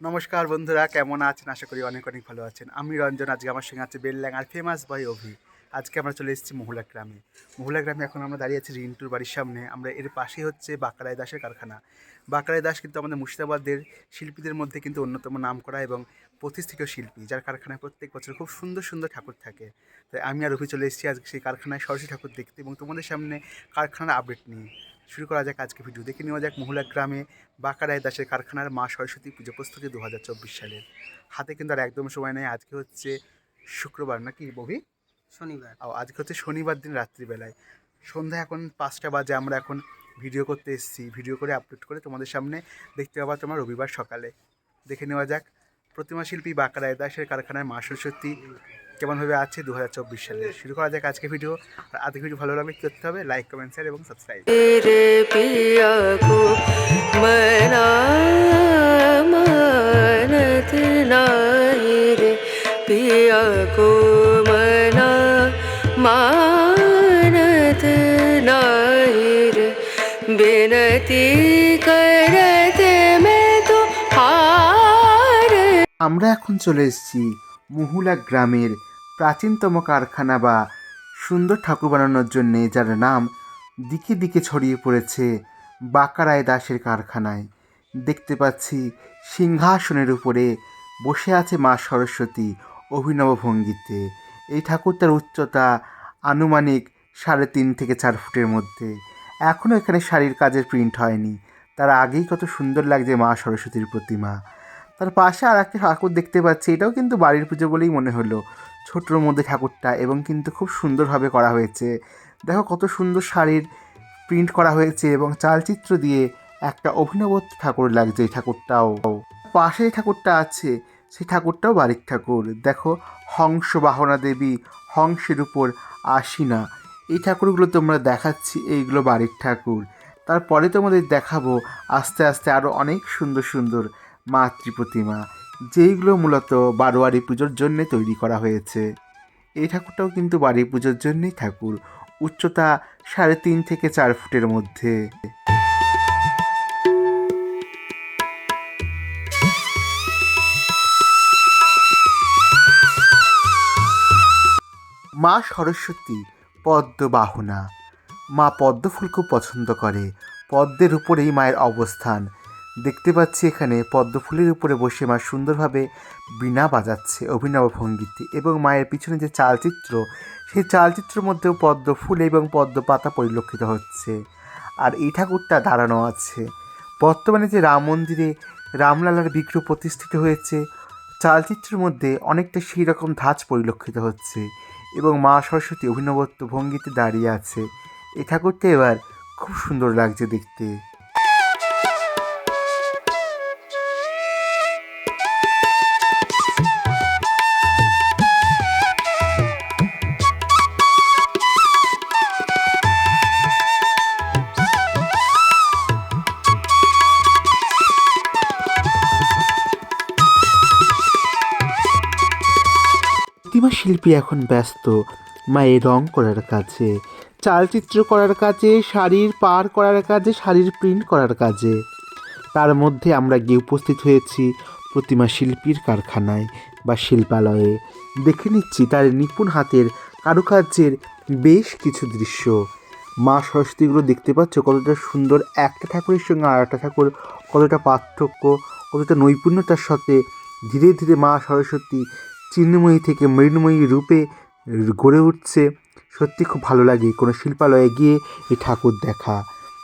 নমস্কার বন্ধুরা, কেমন আছেন? আশা করি অনেক অনেক ভালো আছেন। আমি রঞ্জন, আজকে আমার সঙ্গে আছে বেলল্যাং আর ফেমাস বয় অভি। আজকে আমরা চলে এসেছি মহুলা গ্রামে। মহুলা গ্রামে এখন আমরা দাঁড়িয়ে আছি রিন্টুর বাড়ির সামনে। আমরা এর পাশেই হচ্ছে বাঁকড়াই দাসের কারখানা। বাঁকড়াই দাস কিন্তু আমাদের মুর্শিদাবাদের শিল্পীদের মধ্যে কিন্তু অন্যতম নাম করা এবং প্রতিষ্ঠিত শিল্পী, যার কারখানায় প্রত্যেক বছর খুব সুন্দর সুন্দর ঠাকুর থাকে। তাই আমি আর অভি চলে এসেছি আজকে সেই কারখানায় সরস্বতী ঠাকুর দেখতে এবং তোমাদের সামনে কারখানার আপডেট নিয়ে। শুরু করা যাক আজকে ভিডিও। দেখে নেওয়া যাক মহুলা গ্রামে বাঁকারায় দাসের কারখানার মা সরস্বতী পুজো প্রস্তুতি দু হাজার চব্বিশ সালের। হাতে কিন্তু আর একদম সময় নেই আজকে হচ্ছে শুক্রবার নাকি ববি? শনিবার। ও আজকে হচ্ছে শনিবার দিন রাত্রিবেলায়। সন্ধ্যা এখন পাঁচটা বাজে আমরা এখন ভিডিও করতে এসেছি। ভিডিও করে আপলোড করে তোমাদের সামনে দেখতে পাবা তোমার রবিবার সকালে। দেখে নেওয়া যাক প্রতিমাশিল্পী বাঁকড়ায় দাসের কারখানায় মা সরস্বতী কেমনভাবে আছে দু হাজার চব্বিশ সালে? শুরু করা যাক আজকে ভিডিও। আর আজকে ভিডিও ভালো লাগলে করতে হবে লাইক কমেন্ট শেয়ার এবং সাবস্ক্রাইব পিয়া মানত নাই বিনতি করে আমরা এখন চলে এসেছি মুহুলা গ্রামের প্রাচীনতম কারখানা বা সুন্দর ঠাকুর বানানোর জন্যে, যার নাম দিকে দিকে ছড়িয়ে পড়েছে বাঁকারায় দাসের কারখানায়। দেখতে পাচ্ছি সিংহাসনের উপরে বসে আছে মা সরস্বতী অভিনব ভঙ্গিতে। এই ঠাকুরটার উচ্চতা আনুমানিক সাড়ে তিন থেকে চার ফুটের মধ্যে। এখনও এখানে শাড়ির কাজের প্রিন্ট হয়নি। তার আগেই কত সুন্দর লাগছে মা সরস্বতীর প্রতিমা। তার পাশে আর একটা ঠাকুর দেখতে পাচ্ছি, এটাও কিন্তু বাড়ির পুজো বলেই মনে হলো। ছোটোর মধ্যে ঠাকুরটা এবং কিন্তু খুব সুন্দরভাবে করা হয়েছে। দেখো কত সুন্দর শাড়ির প্রিন্ট করা হয়েছে এবং চালচিত্র দিয়ে একটা অভিনব ঠাকুর লাগছে এই ঠাকুরটাও। পাশে ঠাকুরটা আছে, সেই ঠাকুরটাও বাড়ির ঠাকুর। দেখো হংস বাহনা দেবী, হংসের উপর আসিনা এই ঠাকুরগুলো তোমরা দেখাচ্ছি, এইগুলো বাড়ির ঠাকুর। তারপরে তোমাদের দেখাবো আস্তে আস্তে আরও অনেক সুন্দর সুন্দর মাতৃ প্রতিমা, যেইগুলো মূলত বারোয়ারি পুজোর জন্যে তৈরি করা হয়েছে। এই ঠাকুরটাও কিন্তু বাড়ি পুজোর জন্যই ঠাকুর, উচ্চতা সাড়ে তিন থেকে চার ফুটের মধ্যে। মা সরস্বতী, পদ্ম বাহনা। মা পদ্ম ফুল খুব পছন্দ করে। পদ্মের উপরেই মায়ের অবস্থান। দেখতে পাচ্ছি এখানে পদ্ম ফুলের উপরে বসে মা সুন্দরভাবে বীণা বাজাচ্ছে অভিনব ভঙ্গিতে এবং মায়ের পিছনে যে চালচিত্র, সেই চালচিত্রের মধ্যেও পদ্ম ফুল এবং পদ্ম পাতা পরিলক্ষিত হচ্ছে। আর এই ঠাকুরটা দাঁড়ানো আছে। বর্তমানে যে রাম মন্দিরে রামলালার বিগ্রহ প্রতিষ্ঠিত হয়েছে, চালচিত্রের মধ্যে অনেকটা সেই রকম ধাঁচ পরিলক্ষিত হচ্ছে এবং মা সরস্বতী অভিনবত্ব ভঙ্গিতে দাঁড়িয়ে আছে। এই ঠাকুরটা এবার খুব সুন্দর লাগছে দেখতে। শিল্পী এখন ব্যস্ত, মায়ের রং করার কাজে, চালচিত্র করার কাজে, শাড়ির পার করার কাজে, শাড়ির প্রিন্ট করার কাজে। তার মধ্যে আমরা গিয়ে উপস্থিত হয়েছি প্রতিমা শিল্পীর কারখানায় বা শিল্পালয়ে। দেখে নিচ্ছি তার নিপুণ হাতের কারুকার্যের বেশ কিছু দৃশ্য। মা সরস্বতীগুলো দেখতে পাচ্ছ কতটা সুন্দর, একটা ঠাকুরের সঙ্গে আর একটা ঠাকুর কতটা পার্থক্য, কতটা নৈপুণ্যতার সাথে ধীরে ধীরে মা সরস্বতী চিন্ময়ী থেকে মৃন্ময়ী রূপে গড়ে উঠছে। সত্যি খুব ভালো লাগে। কোনো শিল্পালয়ে গিয়ে এই ঠাকুর দেখা।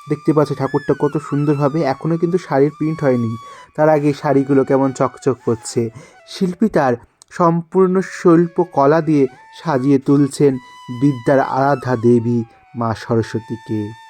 দেখতে পাচ্ছ ঠাকুরটা কত সুন্দর সুন্দরভাবে এখনও কিন্তু শাড়ির প্রিন্ট হয়নি। তার আগে শাড়িগুলো কেমন চকচক করছে। শিল্পী তার সম্পূর্ণ শিল্প কলা দিয়ে সাজিয়ে তুলছেন বিদ্যার আরাধা দেবী মা সরস্বতীকে।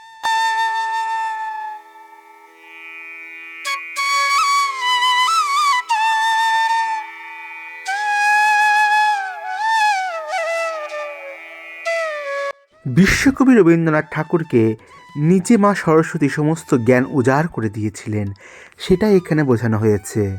বিশ্বকবি রবীন্দ্রনাথ ঠাকুরকে নিজে মা সরস্বতী সমস্ত জ্ঞান উজাড় করে দিয়েছিলেন, সেটাই এখানে বোঝানো হয়েছে।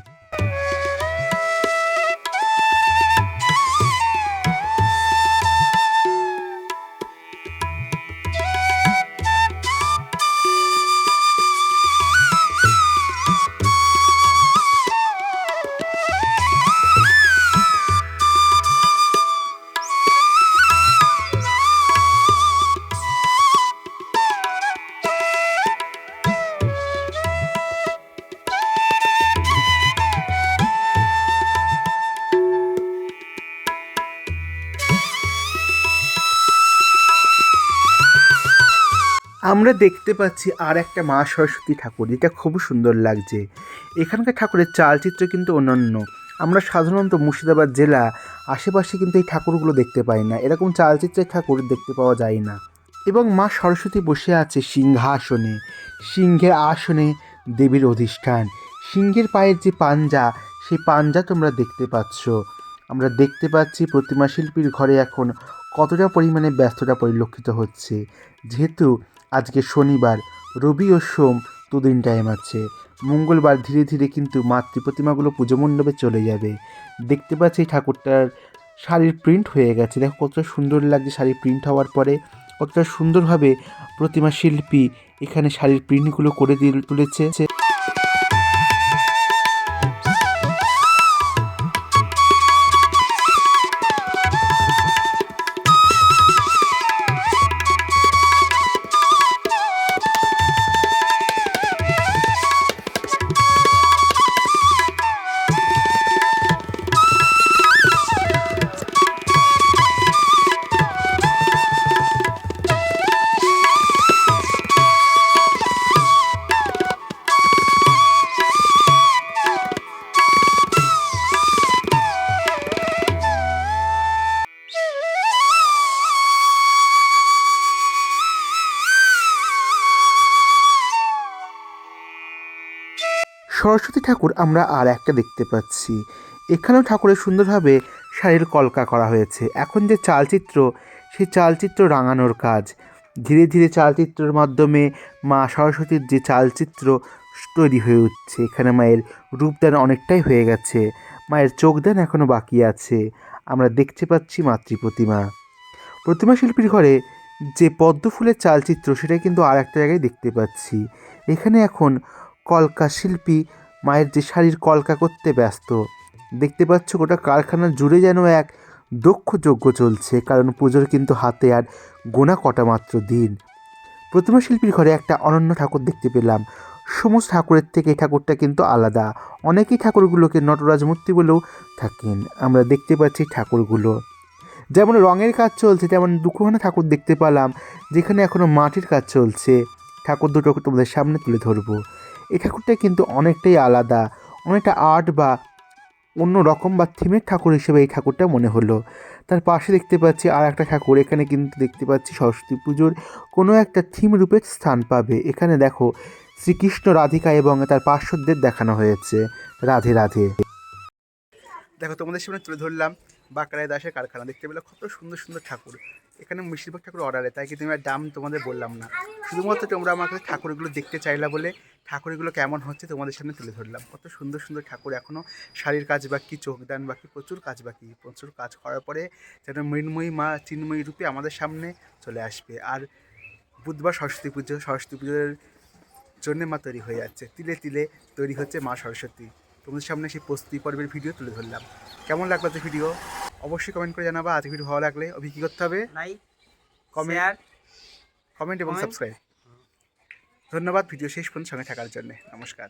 আমরা দেখতে পাচ্ছি আর একটা মা সরস্বতী ঠাকুর যেটা খুব সুন্দর লাগছে। এখানকার ঠাকুরের চালচিত্র কিন্তু অন্যান্য আমরা সাধারণত মুর্শিদাবাদ জেলা আশেপাশে কিন্তু এই ঠাকুরগুলো দেখতে পাই না। এরকম চালচিত্রের ঠাকুর দেখতে পাওয়া যায় না। এবং মা সরস্বতী বসে আছে সিংহাসনে। সিংহের আসনে দেবীর অধিষ্ঠান। সিংহের পায়ের যে পাঞ্জা, সেই পাঞ্জা তোমরা দেখতে পাচ্ছ। আমরা দেখতে পাচ্ছি প্রতিমা শিল্পীর ঘরে এখন কতটা পরিমাণে ব্যস্ততা পরিলক্ষিত হচ্ছে। যেহেতু আজকে শনিবার, রবি ও সোম দুদিন টাইম আছে। মঙ্গলবার ধীরে ধীরে কিন্তু মাতৃ প্রতিমাগুলো পুজো মণ্ডপে চলে যাবে। দেখতে পাচ্ছি ঠাকুরটার শাড়ির প্রিন্ট হয়ে গেছে। দেখো কতটা সুন্দর লাগছে শাড়ির প্রিন্ট হওয়ার পরে। কতটা সুন্দরভাবে প্রতিমা শিল্পী এখানে শাড়ির প্রিন্টগুলো করে দিয়ে তুলেছে। সরস্বতী ঠাকুর আমরা আর একটা দেখতে পাচ্ছি। এখানেও ঠাকুরের সুন্দরভাবে শাড়ির কলকা করা হয়েছে। এখন যে চালচিত্র, সেই চালচিত্র রাঙানোর কাজ। ধীরে ধীরে চালচিত্রের মাধ্যমে মা সরস্বতীর যে চালচিত্র তৈরি হয়ে উঠছে, এখানে মায়ের রূপদান অনেকটাই হয়ে গেছে। মায়ের চোখদান এখনও বাকি আছে। আমরা দেখতে পাচ্ছি মাতৃ প্রতিমা। প্রতিমা শিল্পীর ঘরে যে পদ্ম ফুলের চালচিত্র সেটা কিন্তু আর একটা জায়গায় দেখতে পাচ্ছি। এখানে এখন কলকা শিল্পী মায়ের যে শাড়ির কলকা করতে ব্যস্ত। দেখতে পাচ্ছ গোটা কারখানা জুড়ে যেন এক দক্ষ যজ্ঞ চলছে, কারণ পুজোর কিন্তু হাতে আর গোনা কটা মাত্র দিন। প্রতিমা শিল্পীর ঘরে একটা অনন্য ঠাকুর দেখতে পেলাম। সমস্ত ঠাকুরের থেকে এই ঠাকুরটা কিন্তু আলাদা। অনেকেই ঠাকুরগুলোকে নটরাজ মূর্তি বলেও থাকেন। আমরা দেখতে পাচ্ছি ঠাকুরগুলো। যেমন রঙের কাজ চলছে, তেমন দুখানা ঠাকুর দেখতে পেলাম, যেখানে এখনও মাটির কাজ চলছে। ঠাকুর দুটো তোমাদের সামনে তুলে ধরবো। এই ঠাকুরটা কিন্তু অনেকটাই আলাদা, অনেকটা আর্ট বা অন্য রকম বা থিমের ঠাকুর হিসেবে এই ঠাকুরটা মনে হলো। তার পাশে দেখতে পাচ্ছি আর একটা ঠাকুর, এখানে কিন্তু দেখতে পাচ্ছি সরস্বতী পুজোর কোনো একটা থিম রূপে স্থান পাবে। এখানে দেখো, শ্রীকৃষ্ণ রাধিকা এবং তার পার্শ্বদের দেখানো হয়েছে। রাধে রাধে। দেখো, তোমাদের সামনে তুলে ধরলাম বাঁকড়ায় দাসের কারখানা। দেখতে পেলে কত সুন্দর সুন্দর ঠাকুর। এখানে বেশিরভাগ ঠাকুর অর্ডারে তাই কিন্তু আর দাম তোমাদের বললাম না। শুধুমাত্র তোমরা আমাকে ঠাকুরগুলো দেখতে চাইলা বলে, ঠাকুরগুলো কেমন হচ্ছে তোমাদের সামনে তুলে ধরলাম। কত সুন্দর সুন্দর ঠাকুর এখনও শাড়ির কাজ বাকি, চোখদান বাকি, প্রচুর কাজ বাকি। প্রচুর কাজ করার পরে যেন মৃন্ময়ী মা, চিন্ময়ী রূপে আমাদের সামনে চলে আসবে। আর বুধবার সরস্বতী পুজো, সরস্বতী পুজোর জন্য মা তৈরি হয়ে যাচ্ছে। তিলে তিলে তৈরি হচ্ছে মা সরস্বতী। তোমাদের সামনে সেই প্রস্তুতি পর্বের ভিডিও তুলে ধরলাম। কেমন লাগল ভিডিও অবশ্যই কমেন্ট করে জানাবা আজকে ভিডিও ভালো লাগলে। অভি কী করতে হবে? লাইক কমেন্ট শেয়ার কমেন্ট এবং সাবস্ক্রাইব ধন্যবাদ ভিডিও শেষ পর্যন্ত সঙ্গে থাকার জন্য। নমস্কার।